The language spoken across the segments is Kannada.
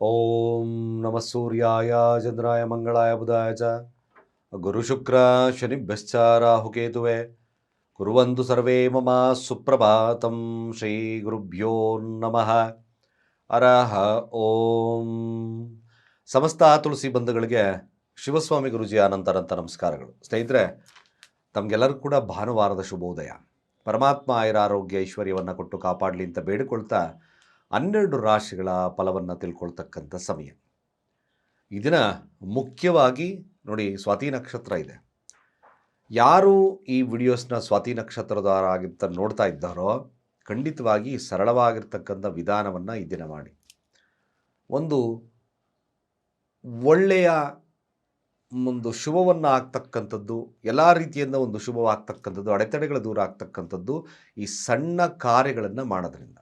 ಓಂ ನಮಃ ಸೂರ್ಯಾಯ ಚಂದ್ರಾಯ ಮಂಗಳಾಯ ಬುಧಾಯ ಚ ಗುರುಶುಕ್ರ ಶನಿಭ್ಯಶ್ಚ ರಾಹುಕೇತುವೆ ಕುರುವಂತು ಸರ್ವೇ ಮಮ ಸುಪ್ರಭಾತಂ ಶ್ರೀ ಗುರುಭ್ಯೋ ನಮಃ ಅರಹ ಓಂ ಸಮಸ್ತ ತುಳಸಿ ಬಂಧುಗಳಿಗೆ ಶಿವಸ್ವಾಮಿ ಗುರುಜಿ ಅನಂತರಂತ ನಮಸ್ಕಾರಗಳು. ಸ್ನೇಹಿತರೆ ತಮಗೆಲ್ಲರಿಗೂ ಕೂಡ ಭಾನುವಾರದ ಶುಭೋದಯ. ಪರಮಾತ್ಮ ಆಯುರ ಆರೋಗ್ಯ, ಐಶ್ವರ್ಯವನ್ನು ಕೊಟ್ಟು ಕಾಪಾಡಲಿ ಅಂತ ಬೇಡಿಕೊಳ್ತಾ ಹನ್ನೆರಡು ರಾಶಿಗಳ ಫಲವನ್ನು ತಿಳ್ಕೊಳ್ತಕ್ಕಂಥ ಸಮಯ. ಇದನ್ನ ಮುಖ್ಯವಾಗಿ ನೋಡಿ ಸ್ವಾತಿ ನಕ್ಷತ್ರ ಇದೆ. ಯಾರು ಈ ವಿಡಿಯೋಸ್ನ ಸ್ವಾತಿ ನಕ್ಷತ್ರದವರಾಗಿರ್ತ ನೋಡ್ತಾ ಇದ್ದಾರೋ ಖಂಡಿತವಾಗಿ ಸರಳವಾಗಿರ್ತಕ್ಕಂಥ ವಿಧಾನವನ್ನು ಈ ದಿನ ಮಾಡಿ. ಒಂದು ಒಳ್ಳೆಯ ಒಂದು ಶುಭವನ್ನು ಆಗ್ತಕ್ಕಂಥದ್ದು, ಎಲ್ಲ ರೀತಿಯಿಂದ ಒಂದು ಶುಭವಾಗ್ತಕ್ಕಂಥದ್ದು, ಅಡೆತಡೆಗಳು ದೂರ ಆಗ್ತಕ್ಕಂಥದ್ದು ಈ ಸಣ್ಣ ಕಾರ್ಯಗಳನ್ನು ಮಾಡೋದ್ರಿಂದ.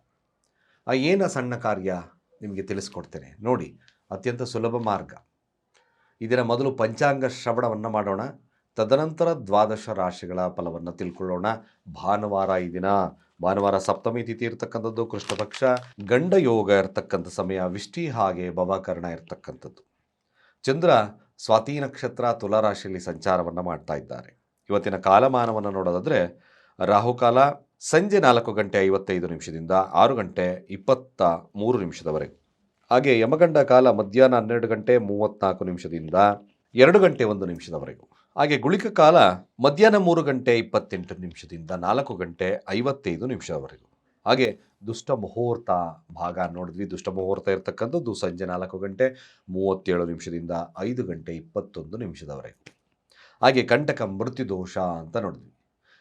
ಆ ಏನು ಸಣ್ಣ ಕಾರ್ಯ ನಿಮಗೆ ತಿಳಿಸ್ಕೊಡ್ತೇನೆ. ನೋಡಿ, ಅತ್ಯಂತ ಸುಲಭ ಮಾರ್ಗ. ಇದರ ಮೊದಲು ಪಂಚಾಂಗ ಶ್ರವಣವನ್ನು ಮಾಡೋಣ. ತದನಂತರ ದ್ವಾದಶ ರಾಶಿಗಳ ಫಲವನ್ನು ತಿಳ್ಕೊಳ್ಳೋಣ. ಭಾನುವಾರ ಈ ದಿನ. ಭಾನುವಾರ ಸಪ್ತಮಿ ತಿಥಿ ಇರತಕ್ಕಂಥದ್ದು ಕೃಷ್ಣ ಪಕ್ಷ ಗಂಡ ಯೋಗ ಇರತಕ್ಕಂಥ ಸಮಯ. ವಿಷ್ಟಿ ಹಾಗೆ ಭವಕರ್ಣ ಇರತಕ್ಕಂಥದ್ದು. ಚಂದ್ರ ಸ್ವಾತಿ ನಕ್ಷತ್ರ ತುಲಾರಾಶಿಯಲ್ಲಿ ಸಂಚಾರವನ್ನು ಮಾಡ್ತಾ ಇದ್ದಾರೆ. ಇವತ್ತಿನ ಕಾಲಮಾನವನ್ನು ನೋಡೋದಾದರೆ ರಾಹುಕಾಲ ಸಂಜೆ ನಾಲ್ಕು ಗಂಟೆ ಐವತ್ತೈದು ನಿಮಿಷದಿಂದ ಆರು ಗಂಟೆ ಇಪ್ಪತ್ತ ಮೂರು ನಿಮಿಷದವರೆಗೆ ಹಾಗೆ ಯಮಗಂಡ ಕಾಲ ಮಧ್ಯಾಹ್ನ ಹನ್ನೆರಡು ಗಂಟೆ ಮೂವತ್ತ್ನಾಲ್ಕು ನಿಮಿಷದಿಂದ ಎರಡು ಗಂಟೆ ಒಂದು ನಿಮಿಷದವರೆಗೂ. ಹಾಗೆ ಗುಳಿಕ ಕಾಲ ಮಧ್ಯಾಹ್ನ ಮೂರು ಗಂಟೆ ಇಪ್ಪತ್ತೆಂಟು ನಿಮಿಷದಿಂದ ನಾಲ್ಕು ಗಂಟೆ ಐವತ್ತೈದು ನಿಮಿಷದವರೆಗೂ. ಹಾಗೆ ದುಷ್ಟ ಮುಹೂರ್ತ ಭಾಗ ನೋಡಿದ್ವಿ. ದುಷ್ಟ ಮುಹೂರ್ತ ಇರತಕ್ಕಂಥದ್ದು ಸಂಜೆ ನಾಲ್ಕು ಗಂಟೆ ಮೂವತ್ತೇಳು ನಿಮಿಷದಿಂದ ಐದು ಗಂಟೆ ಇಪ್ಪತ್ತೊಂದು ನಿಮಿಷದವರೆಗೂ. ಹಾಗೆ ಕಂಟಕ ಮೃತ್ಯುದೋಷ ಅಂತ ನೋಡಿದ್ವಿ.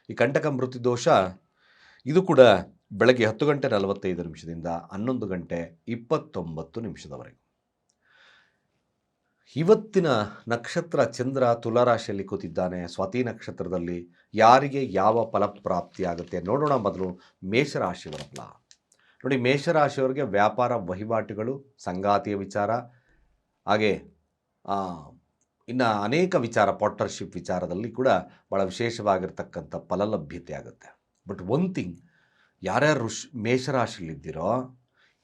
ಈ ಕಂಟಕ ಮೃತ್ಯುದೋಷ ಇದು ಕೂಡ ಬೆಳಗ್ಗೆ ಹತ್ತು ಗಂಟೆ ನಲವತ್ತೈದು ನಿಮಿಷದಿಂದ ಹನ್ನೊಂದು ಗಂಟೆ ಇಪ್ಪತ್ತೊಂಬತ್ತು ನಿಮಿಷದವರೆಗೆ. ಇವತ್ತಿನ ನಕ್ಷತ್ರ ಚಂದ್ರ ತುಲಾರಾಶಿಯಲ್ಲಿ ಕೂತಿದ್ದಾನೆ. ಸ್ವಾತಿ ನಕ್ಷತ್ರದಲ್ಲಿ ಯಾರಿಗೆ ಯಾವ ಫಲಪ್ರಾಪ್ತಿಯಾಗುತ್ತೆ ನೋಡೋಣ ಮೊದಲು ಮೇಷರಾಶಿಯವರ ಫಲ ನೋಡಿ, ಮೇಷರಾಶಿಯವರಿಗೆ ವ್ಯಾಪಾರ ವಹಿವಾಟುಗಳು, ಸಂಗಾತಿಯ ವಿಚಾರ, ಹಾಗೆ ಇನ್ನು ಅನೇಕ ವಿಚಾರ, ಪಾರ್ಟ್ನರ್ಶಿಪ್ ವಿಚಾರದಲ್ಲಿ ಕೂಡ ಭಾಳ ವಿಶೇಷವಾಗಿರ್ತಕ್ಕಂಥ ಫಲಲಭ್ಯತೆ ಆಗುತ್ತೆ. ಬಟ್ ಒನ್ ಥಿಂಗ್ ಯಾರ್ಯಾರು ಋಷ್ ಮೇಷರಾಶಿಲಿದ್ದೀರೋ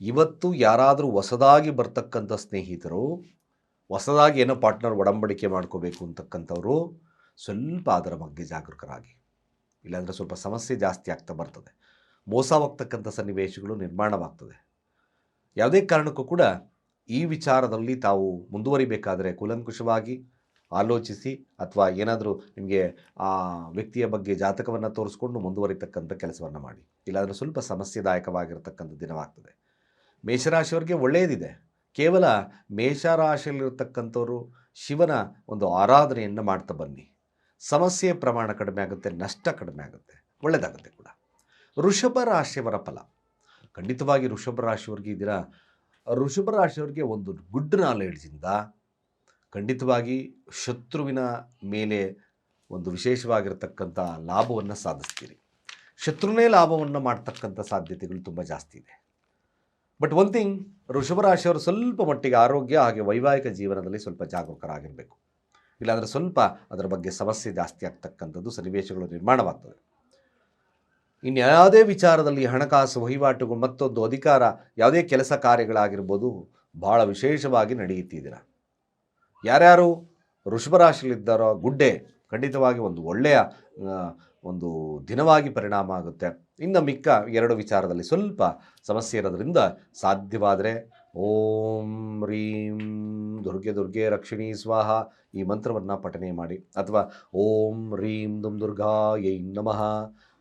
ಇವತ್ತು ಯಾರಾದರೂ ಹೊಸದಾಗಿ ಬರ್ತಕ್ಕಂಥ ಸ್ನೇಹಿತರು, ಹೊಸದಾಗಿ ಏನೋ ಪಾರ್ಟ್ನರ್ ಒಡಂಬಡಿಕೆ ಮಾಡ್ಕೋಬೇಕು ಅಂತಕ್ಕಂಥವ್ರು, ಸ್ವಲ್ಪ ಅದರ ಬಗ್ಗೆ ಜಾಗರೂಕರಾಗಿ. ಇಲ್ಲಾಂದರೆ ಸ್ವಲ್ಪ ಸಮಸ್ಯೆ ಜಾಸ್ತಿ ಆಗ್ತಾ ಬರ್ತದೆ. ಮೋಸವಾಗ್ತಕ್ಕಂಥ ಸನ್ನಿವೇಶಗಳು ನಿರ್ಮಾಣವಾಗ್ತದೆ. ಯಾವುದೇ ಕಾರಣಕ್ಕೂ ಕೂಡ ಈ ವಿಚಾರದಲ್ಲಿ ತಾವು ಮುಂದುವರಿಬೇಕಾದರೆ ಕೂಲಂಕುಷವಾಗಿ ಆಲೋಚಿಸಿ ಅಥವಾ ಏನಾದರೂ ನಿಮಗೆ ಆ ವ್ಯಕ್ತಿಯ ಬಗ್ಗೆ ಜಾತಕವನ್ನು ತೋರಿಸ್ಕೊಂಡು ಮುಂದುವರಿತಕ್ಕಂಥ ಕೆಲಸವನ್ನು ಮಾಡಿ. ಇಲ್ಲಾಂದರೆ ಸ್ವಲ್ಪ ಸಮಸ್ಯೆದಾಯಕವಾಗಿರತಕ್ಕಂಥ ದಿನವಾಗ್ತದೆ. ಮೇಷರಾಶಿಯವರಿಗೆ ಒಳ್ಳೆಯದಿದೆ ಕೇವಲ ಮೇಷರಾಶಿಯಲ್ಲಿರತಕ್ಕಂಥವರು ಶಿವನ ಒಂದು ಆರಾಧನೆಯನ್ನು ಮಾಡ್ತಾ ಬನ್ನಿ. ಸಮಸ್ಯೆ ಪ್ರಮಾಣ ಕಡಿಮೆ ಆಗುತ್ತೆ, ನಷ್ಟ ಕಡಿಮೆ ಆಗುತ್ತೆ ಒಳ್ಳೆಯದಾಗುತ್ತೆ ಕೂಡ. ಋಷಭ ರಾಶಿಯವರ ಫಲ. ಖಂಡಿತವಾಗಿ ಋಷಭ ರಾಶಿಯವ್ರಿಗೆ ಈ ದಿನ, ವೃಷಭ ರಾಶಿಯವರಿಗೆ ಒಂದು ಗುಡ್ ನಾಲೆಡ್ಜಿಂದ ಖಂಡಿತವಾಗಿ ಶತ್ರುವಿನ ಮೇಲೆ ಒಂದು ವಿಶೇಷವಾಗಿರತಕ್ಕಂಥ ಲಾಭವನ್ನು ಸಾಧಿಸ್ತೀರಿ. ಶತ್ರುನೇ ಲಾಭವನ್ನು ಮಾಡ್ತಕ್ಕಂಥ ಸಾಧ್ಯತೆಗಳು ತುಂಬ ಜಾಸ್ತಿ ಇದೆ. ಬಟ್ ಒನ್ ಥಿಂಗ್ ವೃಷಭ ರಾಶಿಯವರು ಸ್ವಲ್ಪ ಮಟ್ಟಿಗೆ ಆರೋಗ್ಯ ಹಾಗೆ ವೈವಾಹಿಕ ಜೀವನದಲ್ಲಿ ಸ್ವಲ್ಪ ಜಾಗರೂಕರಾಗಿರಬೇಕು. ಇಲ್ಲಾಂದರೆ ಸ್ವಲ್ಪ ಅದರ ಬಗ್ಗೆ ಸಮಸ್ಯೆ ಜಾಸ್ತಿ ಆಗ್ತಕ್ಕಂಥದ್ದು ಸನ್ನಿವೇಶಗಳು ನಿರ್ಮಾಣವಾಗ್ತದೆ. ಇನ್ನು ಯಾವುದೇ ವಿಚಾರದಲ್ಲಿ ಹಣಕಾಸು, ವಹಿವಾಟುಗಳು ಮತ್ತೊಂದು ಅಧಿಕಾರ, ಯಾವುದೇ ಕೆಲಸ ಕಾರ್ಯಗಳಾಗಿರ್ಬೋದು ಭಾಳ ವಿಶೇಷವಾಗಿ ನಡೆಯುತ್ತಿದ್ದೀರ ಯಾರ್ಯಾರು ವೃಷಭರಾಶಿಯಲ್ಲಿದ್ದಾರೋ ಗುಡ್ಡೆ ಖಂಡಿತವಾಗಿ ಒಂದು ಒಳ್ಳೆಯ ಒಂದು ದಿನವಾಗಿ ಪರಿಣಾಮ ಆಗುತ್ತೆ. ಇನ್ನು ಮಿಕ್ಕ ಎರಡು ವಿಚಾರದಲ್ಲಿ ಸ್ವಲ್ಪ ಸಮಸ್ಯೆ ಇರೋದ್ರಿಂದ ಸಾಧ್ಯವಾದರೆ ಓಂ ರೀಂ ದುರ್ಗೆ ದುರ್ಗೆ ರಕ್ಷಿಣಿ ಸ್ವಾಹ ಈ ಮಂತ್ರವನ್ನು ಪಠನೆ ಮಾಡಿ. ಅಥವಾ ಓಂ ರೀಂ ದುಮ್ ದುರ್ಗಾ ಯೈ ನಮಃ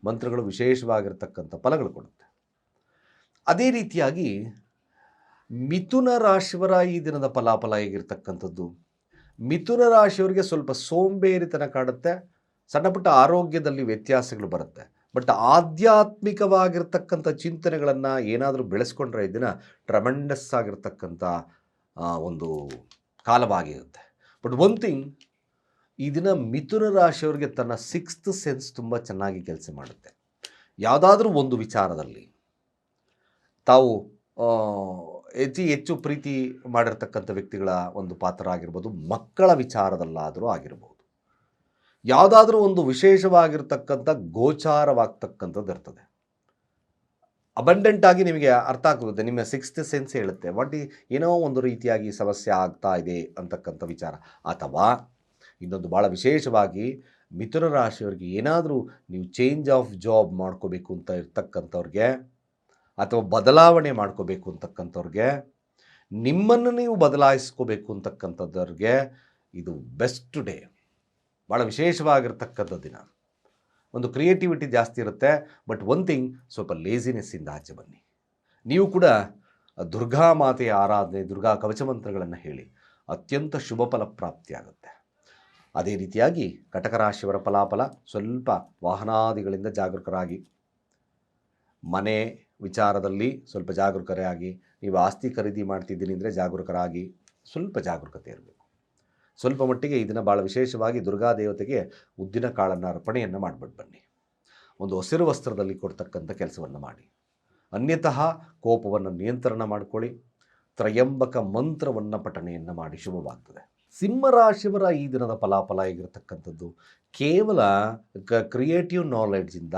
ಮಂತ್ರಗಳು ವಿಶೇಷವಾಗಿರ್ತಕ್ಕಂಥ ಫಲಗಳು ಕೊಡುತ್ತೆ. ಅದೇ ರೀತಿಯಾಗಿ ಮಿಥುನ ರಾಶಿವರ ಈ ದಿನದ ಫಲಾಫಲ ಹೇಗಿರ್ತಕ್ಕಂಥದ್ದು? ಮಿಥುನ ರಾಶಿಯವರಿಗೆ ಸ್ವಲ್ಪ ಸೋಂಬೇರಿತನ ಕಾಡುತ್ತೆ ಸಣ್ಣ ಪುಟ್ಟ ಆರೋಗ್ಯದಲ್ಲಿ ವ್ಯತ್ಯಾಸಗಳು ಬರುತ್ತೆ. ಬಟ್ ಆಧ್ಯಾತ್ಮಿಕವಾಗಿರ್ತಕ್ಕಂಥ ಚಿಂತನೆಗಳನ್ನು ಏನಾದರೂ ಬೆಳೆಸ್ಕೊಂಡ್ರೆ ಇದನ್ನು ದಿನ ಟ್ರಮೆಂಡಸ್ ಆಗಿರ್ತಕ್ಕಂಥ ಒಂದು ಕಾಲವಾಗಿರುತ್ತೆ. ಬಟ್ ಒನ್ ಥಿಂಗ್ ಈ ದಿನ ಮಿಥುನ ರಾಶಿಯವರಿಗೆ ತನ್ನ ಸಿಕ್ಸ್ತ್ ಸೆನ್ಸ್ ತುಂಬ ಚೆನ್ನಾಗಿ ಕೆಲಸ ಮಾಡುತ್ತೆ. ಯಾವುದಾದ್ರೂ ಒಂದು ವಿಚಾರದಲ್ಲಿ ತಾವು ಹೆಚ್ಚು ಹೆಚ್ಚು ಪ್ರೀತಿ ಮಾಡಿರ್ತಕ್ಕಂಥ ವ್ಯಕ್ತಿಗಳ ಒಂದು ಪಾತ್ರ ಆಗಿರ್ಬೋದು ಮಕ್ಕಳ ವಿಚಾರದಲ್ಲಾದರೂ ಆಗಿರ್ಬೋದು. ಯಾವುದಾದ್ರೂ ಒಂದು ವಿಶೇಷವಾಗಿರ್ತಕ್ಕಂಥ ಗೋಚಾರವಾಗ್ತಕ್ಕಂಥದ್ದು ಇರ್ತದೆ. ಅಬಂಡೆಂಟ್ ಆಗಿ ನಿಮಗೆ ಅರ್ಥ ಆಗುತ್ತೆ ನಿಮ್ಮ ಸಿಕ್ಸ್ತ್ ಸೆನ್ಸ್ ಹೇಳುತ್ತೆ ಬಟ್ ಏನೋ ಒಂದು ರೀತಿಯಾಗಿ ಸಮಸ್ಯೆ ಆಗ್ತಾ ಇದೆ ಅಂತಕ್ಕಂಥ ವಿಚಾರ. ಅಥವಾ ಇನ್ನೊಂದು ಭಾಳ ವಿಶೇಷವಾಗಿ, ಮಿಥುನ ರಾಶಿಯವರಿಗೆ ಏನಾದರೂ ನೀವು ಚೇಂಜ್ ಆಫ್ ಜಾಬ್ ಮಾಡ್ಕೋಬೇಕು ಅಂತ ಇರ್ತಕ್ಕಂಥವ್ರಿಗೆ ಅಥವಾ ಬದಲಾವಣೆ ಮಾಡ್ಕೋಬೇಕು ಅಂತಕ್ಕಂಥವ್ರಿಗೆ, ನಿಮ್ಮನ್ನು ನೀವು ಬದಲಾಯಿಸ್ಕೋಬೇಕು ಅಂತಕ್ಕಂಥದ್ದವ್ರಿಗೆ ಇದು ಬೆಸ್ಟ್ ಡೇ ಭಾಳ ವಿಶೇಷವಾಗಿರ್ತಕ್ಕಂಥ ದಿನ. ಒಂದು ಕ್ರಿಯೇಟಿವಿಟಿ ಜಾಸ್ತಿ ಇರುತ್ತೆ ಬಟ್ ಒನ್ ಥಿಂಗ್ ಸ್ವಲ್ಪ ಲೇಸಿನೆಸ್ಸಿಂದ ಆಚೆ ಬನ್ನಿ. ನೀವು ಕೂಡ ದುರ್ಗಾ ಮಾತೆಯ ಆರಾಧನೆ, ದುರ್ಗಾ ಕವಚ ಮಂತ್ರಗಳನ್ನು ಹೇಳಿ, ಅತ್ಯಂತ ಶುಭ ಫಲ ಪ್ರಾಪ್ತಿಯಾಗುತ್ತೆ ಅದೇ ರೀತಿಯಾಗಿ ಕಟಕ ರಾಶಿಯವರ ಫಲಾಫಲ ಸ್ವಲ್ಪ ವಾಹನಾದಿಗಳಿಂದ ಜಾಗರೂಕರಾಗಿ, ಮನೆ ವಿಚಾರದಲ್ಲಿ ಸ್ವಲ್ಪ ಜಾಗರೂಕರಾಗಿ, ನೀವು ಆಸ್ತಿ ಖರೀದಿ ಮಾಡ್ತಿದ್ದೀನಿ ಅಂದರೆ ಜಾಗರೂಕರಾಗಿ ಸ್ವಲ್ಪ ಜಾಗರೂಕತೆ ಇರಬೇಕು. ಸ್ವಲ್ಪ ಮಟ್ಟಿಗೆ ಇದನ್ನು ಭಾಳ ವಿಶೇಷವಾಗಿ ದುರ್ಗಾ ದೇವತೆಗೆ ಉದ್ದಿನ ಕಾಳನ್ನು ಅರ್ಪಣೆಯನ್ನು ಮಾಡಿಬಿಟ್ಟು ಬನ್ನಿ. ಒಂದು ಹಸಿರು ವಸ್ತ್ರದಲ್ಲಿ ಕೊಡ್ತಕ್ಕಂಥ ಕೆಲಸವನ್ನು ಮಾಡಿ. ಅನ್ಯತಃ ಕೋಪವನ್ನು ನಿಯಂತ್ರಣ ಮಾಡಿಕೊಳ್ಳಿ. ತ್ರಯಂಬಕ ಮಂತ್ರವನ್ನು ಪಠಣೆಯನ್ನು ಮಾಡಿ ಶುಭವಾಗ್ತದೆ. ಸಿಂಹರಾಶಿವರ ಈ ದಿನದ ಫಲಾಫಲ ಆಗಿರತಕ್ಕಂಥದ್ದು ಕೇವಲ ಕ ಕ್ರಿಯೇಟಿವ್ ನಾಲೆಡ್ಜಿಂದ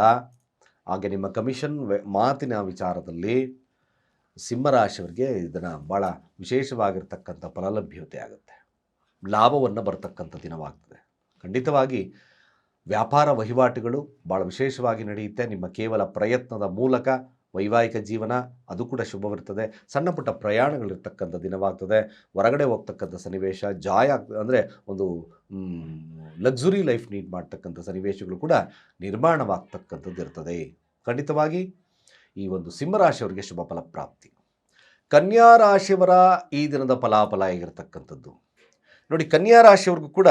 ಹಾಗೆ ನಿಮ್ಮ ಕಮಿಷನ್ ಮಾತಿನ ವಿಚಾರದಲ್ಲಿ ಸಿಂಹರಾಶಿಯವರಿಗೆ ಇದನ್ನು ಭಾಳ ವಿಶೇಷವಾಗಿರ್ತಕ್ಕಂಥ ಫಲಲಭ್ಯತೆ ಆಗುತ್ತೆ. ಲಾಭವನ್ನು ಬರ್ತಕ್ಕಂಥ ದಿನವಾಗ್ತದೆ. ಖಂಡಿತವಾಗಿ ವ್ಯಾಪಾರ ವಹಿವಾಟುಗಳು ಭಾಳ ವಿಶೇಷವಾಗಿ ನಡೆಯುತ್ತೆ. ನಿಮ್ಮ ಕೇವಲ ಪ್ರಯತ್ನದ ಮೂಲಕ ವೈವಾಹಿಕ ಜೀವನ ಅದು ಕೂಡ ಶುಭವಿರ್ತದೆ. ಸಣ್ಣ ಪುಟ್ಟ ಪ್ರಯಾಣಗಳಿರ್ತಕ್ಕಂಥ ದಿನವಾಗ್ತದೆ. ಹೊರಗಡೆ ಹೋಗ್ತಕ್ಕಂಥ ಸನ್ನಿವೇಶ, ಜಾಯ್ ಆಗ್ತದೆ ಅಂದರೆ ಒಂದು ಲಕ್ಸುರಿ ಲೈಫ್ ನೀಡ್ ಮಾಡ್ತಕ್ಕಂಥ ಸನ್ನಿವೇಶಗಳು ಕೂಡ ನಿರ್ಮಾಣವಾಗ್ತಕ್ಕಂಥದ್ದು ಇರ್ತದೆ. ಖಂಡಿತವಾಗಿ ಈ ಒಂದು ಸಿಂಹರಾಶಿಯವರಿಗೆ ಶುಭ ಫಲ ಪ್ರಾಪ್ತಿ. ಕನ್ಯಾ ರಾಶಿಯವರ ಈ ದಿನದ ಫಲಾಫಲ ಆಗಿರ್ತಕ್ಕಂಥದ್ದು ನೋಡಿ, ಕನ್ಯಾ ರಾಶಿಯವ್ರಿಗೂ ಕೂಡ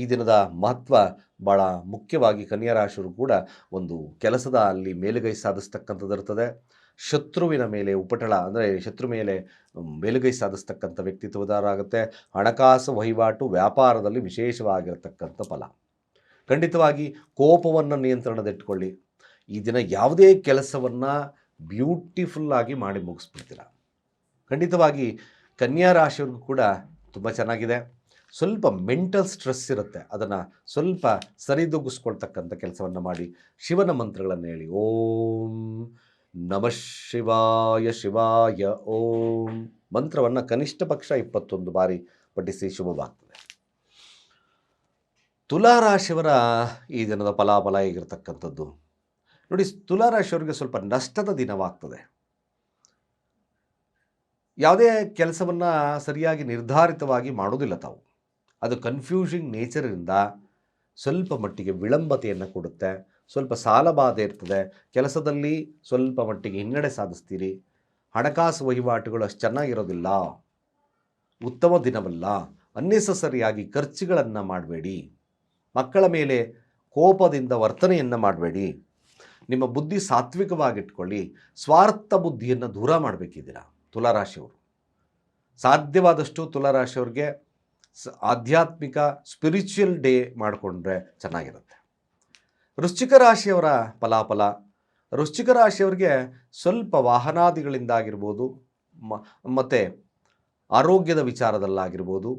ಈ ದಿನದ ಮಹತ್ವ ಭಾಳ ಮುಖ್ಯವಾಗಿ ಕನ್ಯಾ ರಾಶಿಯವರು ಕೂಡ ಒಂದು ಕೆಲಸದ ಅಲ್ಲಿ ಮೇಲುಗೈ ಸಾಧಿಸ್ತಕ್ಕಂಥದ್ದು ಇರ್ತದೆ. ಶತ್ರುವಿನ ಮೇಲೆ ಉಪಟಳ ಅಂದರೆ ಶತ್ರು ಮೇಲೆ ಮೇಲುಗೈ ಸಾಧಿಸ್ತಕ್ಕಂಥ ವ್ಯಕ್ತಿತ್ವದಾರಾಗುತ್ತೆ ಹಣಕಾಸು ವಹಿವಾಟು ವ್ಯಾಪಾರದಲ್ಲಿ ವಿಶೇಷವಾಗಿರತಕ್ಕಂಥ ಫಲ. ಖಂಡಿತವಾಗಿ ಕೋಪವನ್ನು ನಿಯಂತ್ರಣದಲ್ಲಿಟ್ಕೊಳ್ಳಿ ಈ ದಿನ ಯಾವುದೇ ಕೆಲಸವನ್ನು ಬ್ಯೂಟಿಫುಲ್ಲಾಗಿ ಮಾಡಿ ಮುಗಿಸ್ಬಿಡ್ತೀರ. ಖಂಡಿತವಾಗಿ ಕನ್ಯಾ ರಾಶಿಯವ್ರಿಗೂ ಕೂಡ ತುಂಬ ಚೆನ್ನಾಗಿದೆ. ಸ್ವಲ್ಪ ಮೆಂಟಲ್ ಸ್ಟ್ರೆಸ್ ಇರುತ್ತೆ. ಅದನ್ನು ಸ್ವಲ್ಪ ಸರಿದೂಗಿಸ್ಕೊಳ್ತಕ್ಕಂಥ ಕೆಲಸವನ್ನು ಮಾಡಿ ಶಿವನ ಮಂತ್ರಗಳನ್ನು ಹೇಳಿ. ಓಂ ನಮಃ ಶಿವಾಯ ಶಿವಾಯ. ಓಂ ಮಂತ್ರವನ್ನು ಕನಿಷ್ಠ ಪಕ್ಷ ಇಪ್ಪತ್ತೊಂದು ಬಾರಿ ಪಠಿಸಿ ಶುಭವಾಗ್ತದೆ. ತುಲಾರಾಶಿಯವರ ಈ ದಿನದ ಫಲಾಫಲ ಹೇಗಿರ್ತಕ್ಕಂಥದ್ದು? ನೋಡಿ, ತುಲಾರಾಶಿಯವರಿಗೆ ಸ್ವಲ್ಪ ನಷ್ಟದ ದಿನವಾಗ್ತದೆ. ಯಾವುದೇ ಕೆಲಸವನ್ನು ಸರಿಯಾಗಿ ನಿರ್ಧಾರಿತವಾಗಿ ಮಾಡೋದಿಲ್ಲ ತಾವು. ಅದು ಕನ್ಫ್ಯೂಷಿಂಗ್ ನೇಚರಿಂದ ಸ್ವಲ್ಪ ಮಟ್ಟಿಗೆ ವಿಳಂಬತೆಯನ್ನು ಕೊಡುತ್ತೆ, ಸ್ವಲ್ಪ ಸಾಲಬಾಧೆ ಇರ್ತದೆ. ಕೆಲಸದಲ್ಲಿ ಸ್ವಲ್ಪ ಮಟ್ಟಿಗೆ ಹಿನ್ನಡೆ ಸಾಧಿಸ್ತೀರಿ. ಹಣಕಾಸು ವಹಿವಾಟುಗಳು ಅಷ್ಟು ಚೆನ್ನಾಗಿರೋದಿಲ್ಲ. ಉತ್ತಮ ದಿನವಲ್ಲ. ಅನ್ನೆಸಸರಿಯಾಗಿ ಖರ್ಚುಗಳನ್ನು ಮಾಡಬೇಡಿ. ಮಕ್ಕಳ ಮೇಲೆ ಕೋಪದಿಂದ ವರ್ತನೆಯನ್ನು ಮಾಡಬೇಡಿ. ನಿಮ್ಮ ಬುದ್ಧಿ ಸಾತ್ವಿಕವಾಗಿಟ್ಕೊಳ್ಳಿ. ಸ್ವಾರ್ಥ ಬುದ್ಧಿಯನ್ನು ದೂರ ಮಾಡಬೇಕಿದ್ದೀರಾ ತುಲಾರಾಶಿಯವರು. ಸಾಧ್ಯವಾದಷ್ಟು ತುಲಾರಾಶಿಯವ್ರಿಗೆ ಆಧ್ಯಾತ್ಮಿಕ ಸ್ಪಿರಿಚುವಲ್ ಡೇ ಮಾಡಿಕೊಂಡ್ರೆ ಚೆನ್ನಾಗಿರುತ್ತೆ. ವೃಶ್ಚಿಕ ರಾಶಿಯವರ ಫಲಾಫಲ, ವೃಶ್ಚಿಕ ರಾಶಿಯವರಿಗೆ ಸ್ವಲ್ಪ ವಾಹನಾದಿಗಳಿಂದಾಗಿರ್ಬೋದು, ಮ, ಮತ್ತು ಆರೋಗ್ಯದ ವಿಚಾರದಲ್ಲಾಗಿರ್ಬೋದು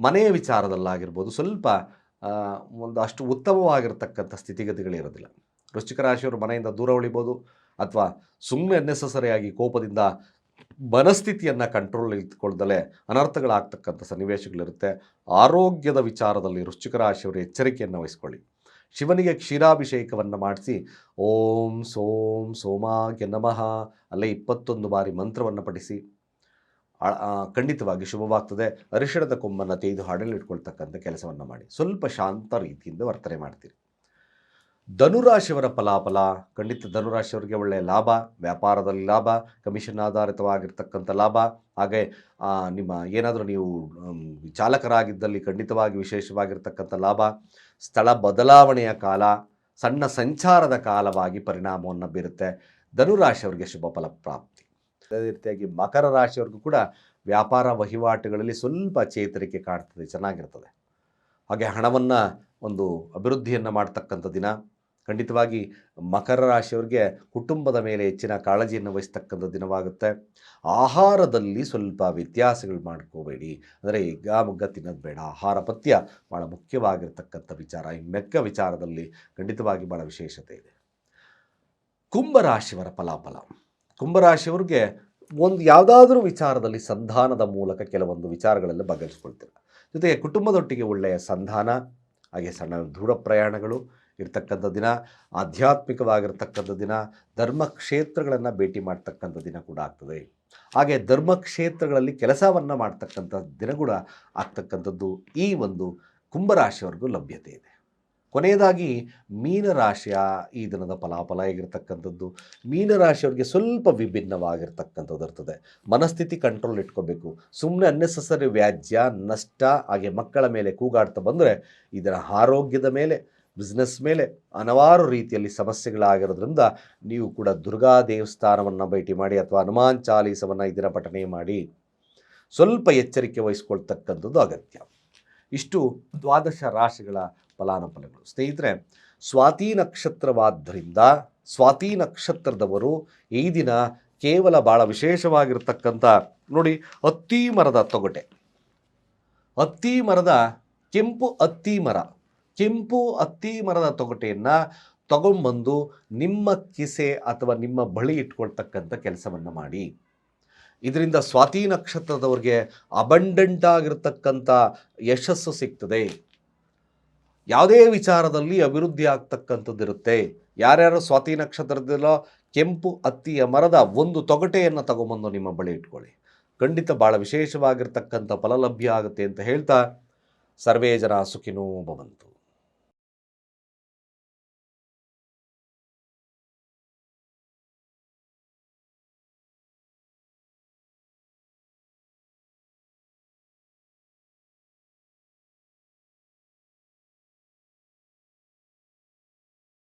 ಮನೆಯ ವಿಚಾರದಲ್ಲಾಗಿರ್ಬೋದು, ಸ್ವಲ್ಪ ಒಂದು ಅಷ್ಟು ಉತ್ತಮವಾಗಿರ್ತಕ್ಕಂಥ ಸ್ಥಿತಿಗತಿಗಳಿರೋದಿಲ್ಲ. ವೃಶ್ಚಿಕ ರಾಶಿಯವರು ಮನೆಯಿಂದ ದೂರ ಉಳಿಬೋದು, ಅಥವಾ ಸುಮ್ಮನೆ ಅನ್ನೆಸಸರಿಯಾಗಿ ಕೋಪದಿಂದ ಮನಸ್ಥಿತಿಯನ್ನು ಕಂಟ್ರೋಲ್ ಇಟ್ಕೊಳ್ದಲೇ ಅನರ್ಥಗಳಾಗ್ತಕ್ಕಂಥ ಸನ್ನಿವೇಶಗಳಿರುತ್ತೆ. ಆರೋಗ್ಯದ ವಿಚಾರದಲ್ಲಿ ವೃಶ್ಚಿಕ ರಾಶಿಯವರು ಎಚ್ಚರಿಕೆಯನ್ನು ವಹಿಸ್ಕೊಳ್ಳಿ. ಶಿವನಿಗೆ ಕ್ಷೀರಾಭಿಷೇಕವನ್ನು ಮಾಡಿಸಿ ಓಂ ಸೋಂ ಸೋಮಾಗ್ಯ ನಮಃ ಅಲ್ಲೇ ಇಪ್ಪತ್ತೊಂದು ಬಾರಿ ಮಂತ್ರವನ್ನು ಪಠಿಸಿ. ಖಂಡಿತವಾಗಿ ಶುಭವಾಗ್ತದೆ. ಅರಿಶಿಣದ ಕೊಂಬನ್ನು ತೆಗೆದು ಹಾಡಲಿಟ್ಕೊಳ್ತಕ್ಕಂಥ ಕೆಲಸವನ್ನು ಮಾಡಿ. ಸ್ವಲ್ಪ ಶಾಂತ ರೀತಿಯಿಂದ ವರ್ತನೆ ಮಾಡ್ತೀರಿ. ಧನುರಾಶಿಯವರ ಫಲಾಫಲ, ಖಂಡಿತ ಧನುರಾಶಿಯವರಿಗೆ ಒಳ್ಳೆಯ ಲಾಭ, ವ್ಯಾಪಾರದಲ್ಲಿ ಲಾಭ ಕಮಿಷನ್ ಆಧಾರಿತವಾಗಿರ್ತಕ್ಕಂಥ ಲಾಭ. ಹಾಗೆ ನಿಮ್ಮ ಏನಾದರೂ ನೀವು ಚಾಲಕರಾಗಿದ್ದಲ್ಲಿ ಖಂಡಿತವಾಗಿ ವಿಶೇಷವಾಗಿರ್ತಕ್ಕಂಥ ಲಾಭ. ಸ್ಥಳ ಬದಲಾವಣೆಯ ಕಾಲ, ಸಣ್ಣ ಸಂಚಾರದ ಕಾಲವಾಗಿ ಪರಿಣಾಮವನ್ನು ಬೀರುತ್ತೆ. ಧನುರಾಶಿಯವರಿಗೆ ಶುಭ ಫಲ ಪ್ರಾಪ್ತಿ. ಅದೇ ರೀತಿಯಾಗಿ ಮಕರ ರಾಶಿಯವ್ರಿಗೂ ಕೂಡ ವ್ಯಾಪಾರ ವಹಿವಾಟುಗಳಲ್ಲಿ ಸ್ವಲ್ಪ ಚೇತರಿಕೆ ಕಾಣ್ತದೆ, ಚೆನ್ನಾಗಿರ್ತದೆ. ಹಾಗೆ ಹಣವನ್ನು ಒಂದು ಅಭಿವೃದ್ಧಿಯನ್ನು ಮಾಡ್ತಕ್ಕಂಥ ದಿನ. ಖಂಡಿತವಾಗಿ ಮಕರ ರಾಶಿಯವರಿಗೆ ಕುಟುಂಬದ ಮೇಲೆ ಹೆಚ್ಚಿನ ಕಾಳಜಿಯನ್ನು ವಹಿಸ್ತಕ್ಕಂಥ ದಿನವಾಗುತ್ತೆ. ಆಹಾರದಲ್ಲಿ ಸ್ವಲ್ಪ ವ್ಯತ್ಯಾಸಗಳು ಮಾಡ್ಕೋಬೇಡಿ. ಅಂದರೆ ಹಿಗ್ಗಾಮುಗ್ಗ ತಿನ್ನೋದು ಬೇಡ. ಆಹಾರ ಪಥ್ಯ ಭಾಳ ಮುಖ್ಯವಾಗಿರ್ತಕ್ಕಂಥ ವಿಚಾರ. ಈ ಮೆಕ್ಕ ವಿಚಾರದಲ್ಲಿ ಖಂಡಿತವಾಗಿ ಭಾಳ ವಿಶೇಷತೆ ಇದೆ. ಕುಂಭರಾಶಿಯವರ ಫಲಾಫಲ. ಕುಂಭರಾಶಿಯವ್ರಿಗೆ ಒಂದು ಯಾವುದಾದ್ರೂ ವಿಚಾರದಲ್ಲಿ ಸಂಧಾನದ ಮೂಲಕ ಕೆಲವೊಂದು ವಿಚಾರಗಳೆಲ್ಲ ಬಗೆಹರಿಸ್ಕೊಳ್ತೀರ. ಜೊತೆಗೆ ಕುಟುಂಬದೊಟ್ಟಿಗೆ ಒಳ್ಳೆಯ ಸಂಧಾನ, ಹಾಗೆ ಸಣ್ಣ ದೂರ ಪ್ರಯಾಣಗಳು ಇರ್ತಕ್ಕಂಥ ದಿನ, ಆಧ್ಯಾತ್ಮಿಕವಾಗಿರ್ತಕ್ಕಂಥ ದಿನ, ಧರ್ಮಕ್ಷೇತ್ರಗಳನ್ನು ಭೇಟಿ ಮಾಡ್ತಕ್ಕಂಥ ದಿನ ಕೂಡ ಆಗ್ತದೆ. ಹಾಗೆ ಧರ್ಮಕ್ಷೇತ್ರಗಳಲ್ಲಿ ಕೆಲಸವನ್ನು ಮಾಡ್ತಕ್ಕಂಥ ದಿನ ಕೂಡ ಆಗ್ತಕ್ಕಂಥದ್ದು ಈ ಒಂದು ಕುಂಭರಾಶಿಯವರೆಗೂ ಲಭ್ಯತೆ ಇದೆ. ಕೊನೆಯದಾಗಿ ಮೀನರಾಶಿಯ ಈ ದಿನದ ಫಲಾಫಲ ಆಗಿರ್ತಕ್ಕಂಥದ್ದು ಮೀನರಾಶಿಯವರಿಗೆ ಸ್ವಲ್ಪ ವಿಭಿನ್ನವಾಗಿರ್ತಕ್ಕಂಥದ್ದು ಇರ್ತದೆ. ಮನಸ್ಥಿತಿ ಕಂಟ್ರೋಲ್ ಇಟ್ಕೋಬೇಕು. ಸುಮ್ಮನೆ ಅನ್ನೆಸಸರಿ ವ್ಯಾಜ್ಯ, ನಷ್ಟ, ಹಾಗೆ ಮಕ್ಕಳ ಮೇಲೆ ಕೂಗಾಡ್ತಾ ಬಂದರೆ ಇದರ ಆರೋಗ್ಯದ ಮೇಲೆ ಬಿಸ್ನೆಸ್ ಮೇಲೆ ಹಲವಾರು ರೀತಿಯಲ್ಲಿ ಸಮಸ್ಯೆಗಳಾಗಿರೋದ್ರಿಂದ ನೀವು ಕೂಡ ದುರ್ಗಾ ದೇವಸ್ಥಾನವನ್ನು ಭೇಟಿ ಮಾಡಿ ಅಥವಾ ಹನುಮಾನ್ ಚಾಲೀಸವನ್ನು ಇದರ ಪಠನೆ ಮಾಡಿ ಸ್ವಲ್ಪ ಎಚ್ಚರಿಕೆ ವಹಿಸ್ಕೊಳ್ತಕ್ಕಂಥದ್ದು ಅಗತ್ಯ. ಇಷ್ಟು ದ್ವಾದಶ ರಾಶಿಗಳ ಫಲಾನುಫಲಗಳು ಸ್ನೇಹಿತರೆ, ಸ್ವಾತಿ ನಕ್ಷತ್ರವಾದ್ದರಿಂದ ಸ್ವಾತಿ ನಕ್ಷತ್ರದವರು ಈ ದಿನ ಕೇವಲ ಭಾಳ ವಿಶೇಷವಾಗಿರ್ತಕ್ಕಂಥ ನೋಡಿ ಹತ್ತಿ ಮರದ ತೊಗಟೆ. ಹತ್ತಿ ಮರದ ಕೆಂಪು ಹತ್ತಿ ಮರ. ಕೆಂಪು ಅತ್ತಿ ಮರದ ತೊಗಟೆಯನ್ನು ತಗೊಂಬಂದು ನಿಮ್ಮ ಕಿಸೆ ಅಥವಾ ನಿಮ್ಮ ಬಳಿ ಇಟ್ಕೊಳ್ತಕ್ಕಂಥ ಕೆಲಸವನ್ನು ಮಾಡಿ. ಇದರಿಂದ ಸ್ವಾತಿ ನಕ್ಷತ್ರದವ್ರಿಗೆ ಅಬಂಡೆಂಟ್ ಆಗಿರ್ತಕ್ಕಂಥ ಯಶಸ್ಸು ಸಿಗ್ತದೆ. ಯಾವುದೇ ವಿಚಾರದಲ್ಲಿ ಅಭಿವೃದ್ಧಿ ಆಗ್ತಕ್ಕಂಥದ್ದಿರುತ್ತೆ ಯಾರ್ಯಾರು ಸ್ವಾತಿ ನಕ್ಷತ್ರದಲ್ಲೋ ಕೆಂಪು ಅತ್ತಿಯ ಮರದ ಒಂದು ತೊಗಟೆಯನ್ನು ತಗೊಂಬಂದು ನಿಮ್ಮ ಬಳಿ ಇಟ್ಕೊಳ್ಳಿ. ಖಂಡಿತ ಭಾಳ ವಿಶೇಷವಾಗಿರ್ತಕ್ಕಂಥ ಫಲ ಲಭ್ಯ ಆಗುತ್ತೆ ಅಂತ ಹೇಳ್ತಾ, ಸರ್ವೇ ಜನ ಸುಖಿನೋ ಭವಂತು.